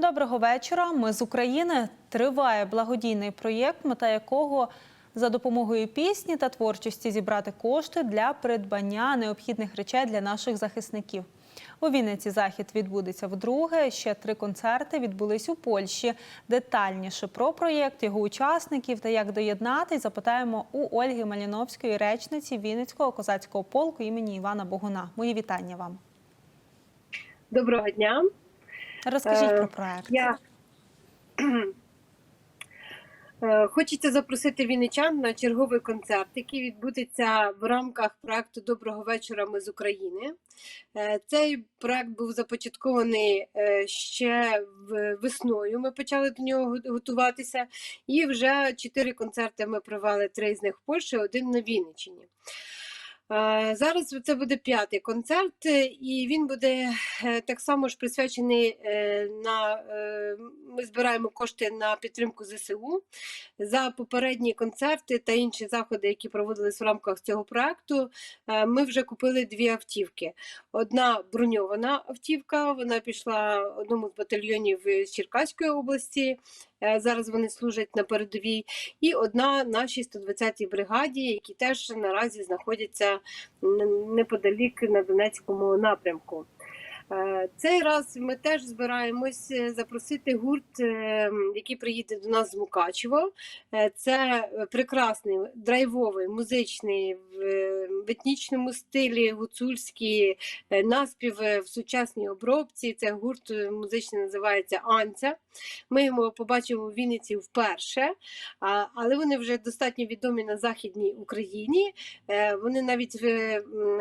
Доброго вечора. Ми з України. Триває благодійний проєкт, мета якого за допомогою пісні та творчості зібрати кошти для придбання необхідних речей для наших захисників. У Вінниці захід відбудеться вдруге. Ще три концерти відбулись у Польщі. Детальніше про проєкт, його учасників та як доєднатись, запитаємо у Ольги Маліновської, речниці Вінницького козацького полку імені Івана Богуна. Мої вітання вам. Доброго дня. Розкажіть Е, про проєкт. Я Е, хочеться запросити вінничан на черговий концерт, який відбудеться в рамках проекту Доброго вечора. Ми з України. Е, Цей проект був започаткований ще весною. Ми почали до нього готуватися, і вже чотири концерти ми провели. Три з них в Польщі, один на Вінниччині. Зараз це буде п'ятий концерт, е, і він буде е, так само ж присвячений е, на ми збираємо кошти на підтримку ЗСУ. За попередні концерти та інші заходи, які проводились в рамках цього проекту, ми вже купили дві автівки. Одна броньована автівка, вона пішла одному з батальйонів з Черкаської області. Е, Зараз вони служать на передовій, і одна нашій 120-й бригаді, які теж наразі знаходяться неподалік на Донецькому напрямку. Е, Цей раз ми теж збираємось е, запросити гурт, який приїде до нас з Мукачево. Е, Це прекрасний драйвовий музичний в етнічному стилі гуцульський е, наспів е, в сучасній обробці. Це гурт е, музичний називається Анця. Ми його побачимо у Вінниці вперше, але вони вже достатньо відомі на Західній Україні. Е, Вони навіть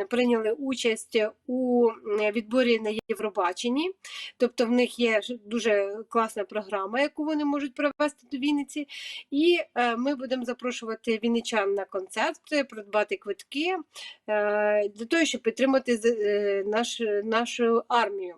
прийняли участь у відборі на Євробаченні. Тобто в них є дуже класна програма, яку вони можуть привезти до Вінниці. І ми будемо запрошувати вінничан на концерт, придбати квитки для того, щоб підтримати е, наш, нашу армію.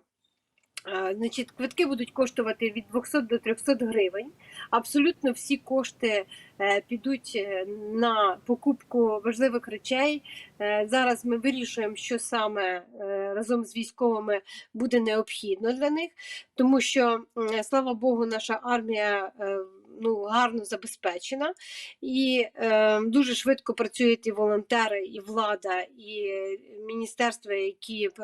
Е, Значить, квитки будуть коштувати від 200 до 300 гривень. Абсолютно всі кошти е, підуть е, на покупку важливих речей. Е, Зараз ми вирішуємо, що саме е, разом з військовими буде необхідно для них, тому що, слава Богу, наша армія е, ну, гарно забезпечена і е, дуже швидко працюють і волонтери, і влада, і міністерства, які е,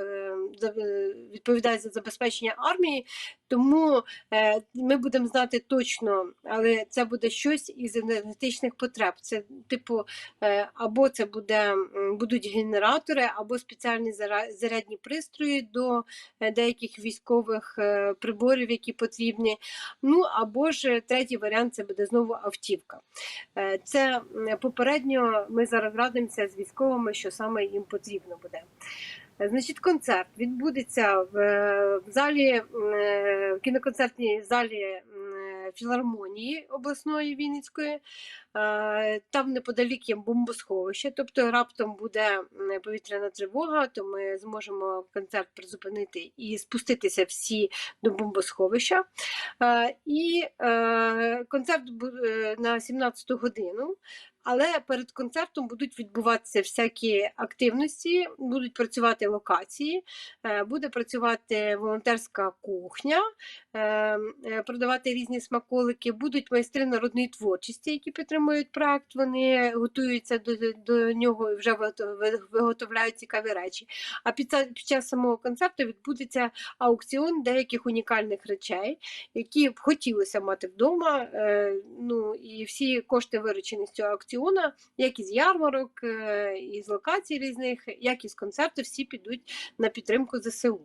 е, відповідають за забезпечення армії. Тому е, ми будемо знати точно, але це буде щось із енергетичних потреб. Це типу, е, або це буде будуть генератори, або спеціальні зарядні пристрої до е, деяких військових приборів, які потрібні. Ну або ж третій варіант це буде знову автівка. Це попередньо ми зараз радимося з військовими, що саме їм потрібно буде. Е, Значить, концерт відбудеться в, е, залі е, в кіноконцертній залі філармонії обласної Вінницької. Е, Там неподалік є бомбосховище, тобто раптом буде повітряна тривога, то ми зможемо концерт призупинити і спуститися всі до бомбосховища. Е, І е, концерт на 17 годину. Але перед концертом будуть відбуватися всякі активності, будуть працювати локації, е, буде працювати волонтерська кухня, е, е, продавати різні смаколики, будуть майстри народної творчості, які підтримують проект. Вони готуються до, до нього і вже виготовляють цікаві речі. А під, під час самого концерту відбудеться аукціон деяких унікальних речей, які б хотілося мати вдома. Ну і всі кошти виручені з цього аукціону, як із ярмарок, е, із локацій різних, як із концерту, всі підуть на підтримку ЗСУ.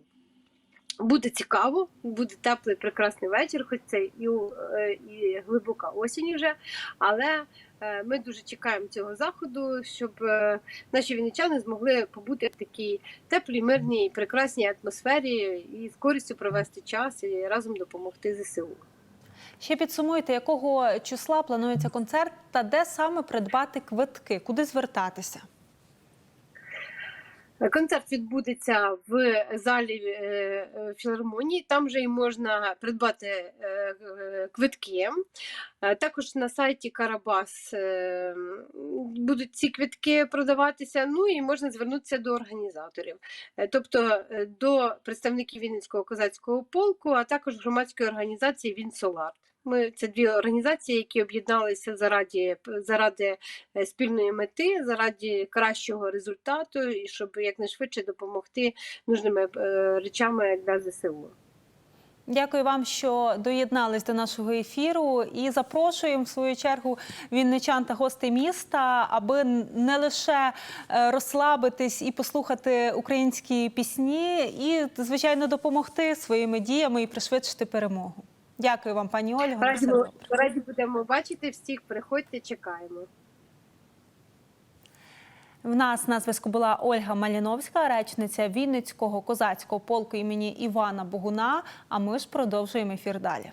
Буде цікаво, буде теплий, прекрасний вечір, хоч це і, е, і глибока осінь вже. Але е, ми дуже чекаємо цього заходу, щоб наші вінничани змогли побути в такій теплій, мирній, прекрасній атмосфері і з користю провести час і разом допомогти ЗСУ. Ще підсумуйте, якого числа планується концерт та де саме придбати квитки, куди звертатися. Концерт відбудеться в залі е, е, філармонії. Там вже й можна придбати е, квитки. Також на сайті Карабас будуть ці квитки продаватися. Ну і можна звернутися до організаторів, тобто до представників Вінницького козацького полку, а також громадської організації Вінсолар. Ми це дві організації, які об'єдналися заради, заради е, спільної мети, заради кращого результату, і щоб якнайшвидше допомогти нужними е, речами для ЗСУ. Дякую вам, що доєднались до нашого ефіру, і запрошуємо в свою чергу вінничан та гостей міста, аби не лише е, розслабитись і послухати українські пісні, і звичайно допомогти своїми діями і пришвидшити перемогу. Дякую вам, пані Ольга. Раді, раді будемо бачити всіх. Приходьте, чекаємо. В нас на зв'язку була Ольга Маліновська, речниця Вінницького козацького полку імені Івана Богуна. А ми ж продовжуємо ефір далі.